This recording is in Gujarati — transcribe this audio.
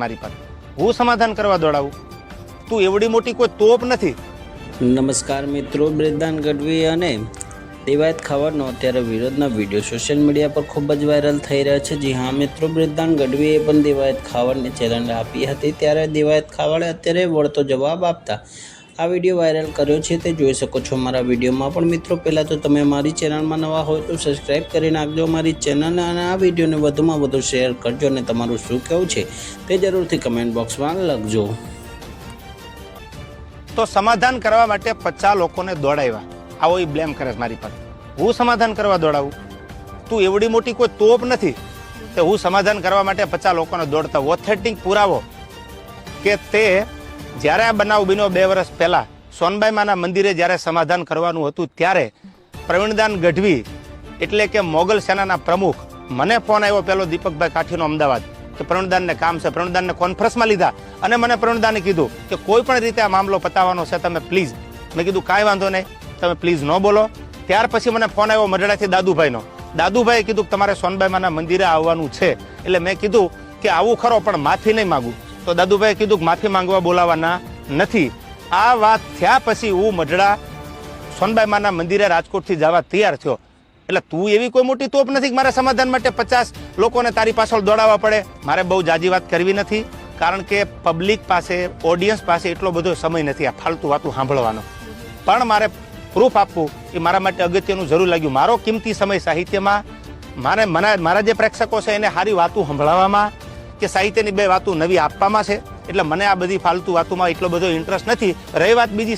મારી પાસે. હું સમાધાન કરવા દોડાવું. તું એવડી મોટી કોઈ તોપ નથી. નમસ્કાર મિત્રો બ્રિદાન ગઢવી અને દેવાયત ખાવાનો અત્યારે વિરોધના વીડિયો સોશિયલ મીડિયા પર ખૂબ જ વાયરલ થઈ રહ્યા છે. જી હા મિત્રો બ્રિદાન ગઢવીએ પણ દેવાયત ખાવડને ચેલેન્જ આપી હતી. ત્યારે દેવાયત ખાવડે અત્યારે વળતો જવાબ આપતા આ વીડિયો વાયરલ કર્યો છે તે જોઈ શકો છો મારા વિડીયોમાં. પણ મિત્રો, પહેલાં તો તમે મારી ચેનલમાં નવા હોય તો સબસ્ક્રાઈબ કરી નાખજો મારી ચેનલને અને આ વિડીયોને વધુમાં વધુ શેર કરજો અને તમારું શું કહેવું છે તે જરૂરથી કમેન્ટ બોક્સમાં લખજો. તો સમાધાન કરવા માટે પચાસ લોકોને દોડાવ્યા. આવો એ બ્લેમ કરે મારી પાસે હું સમાધાન કરવા દોડાવું? તું એવડી મોટી કોઈ તોપ નથી કે હું સમાધાન કરવા માટે પચાસ લોકોને દોડતા. ઓથેન્ટિક પુરાવો કે તે જ્યારે આ બનાવ બન્યો બે વર્ષ પહેલા સોનબાઈ માના મંદિરે જ્યારે સમાધાન કરવાનું હતું, ત્યારે પ્રવીણદાન ગઢવી એટલે કે મોગલ સેનાના પ્રમુખ, મને ફોન આવ્યો પેલો દીપકભાઈ કાઠીનો અમદાવાદ, કે પ્રવીણદાનને કામ છે, પ્રવીણદાનને કોન્ફરન્સમાં લીધા. અને મને પ્રવીણદાને કીધું કે કોઈ પણ રીતે આ મામલો પતાવવાનો છે, તમે પ્લીઝ મેં કીધું, કાંઈ વાંધો નહીં, તમે પ્લીઝ ન બોલો. ત્યાર પછી મને ફોન આવ્યો મઢડાથી દાદુભાઈનો. દાદુભાઈએ કીધું કે તમારે સોનબાઈ માના મંદિરે આવવાનું છે. એટલે મેં કીધું કે આવું ખરો, પણ માફી નહીં માગું. તો દાદુભાઈએ કીધું કે માફી માંગવા બોલાવાના નથી. આ વાત થયા પછી હું મઢડા સોનબાઈ માના મંદિરે રાજકોટથી જવા તૈયાર થયો. એટલે તું એવી કોઈ મોટી તોપ નથી કે મારા સમાધાન માટે પચાસ લોકોને તારી પાછળ દોડાવવા પડે. મારે બહુ જાજી વાત કરવી નથી, કારણ કે પબ્લિક પાસે ઓડિયન્સ પાસે એટલો બધો સમય નથી આ ફાલતુ વાતું સાંભળવાનો. પણ મારે પ્રૂફ આપવું એ મારા માટે અગત્યનું જરૂર લાગ્યું. મારો કિંમતી સમય સાહિત્યમાં, મારે મને, મારા જે પ્રેક્ષકો છે એને સારી વાતું સંભળાવવામાં કે સાહિત્યની બે વાતો નવી આપવામાં છે. એટલે મને આ બધી ફાલતુ વાતોમાં એટલો બધો ઇન્ટરેસ્ટ નથી. રહી વાત બીજી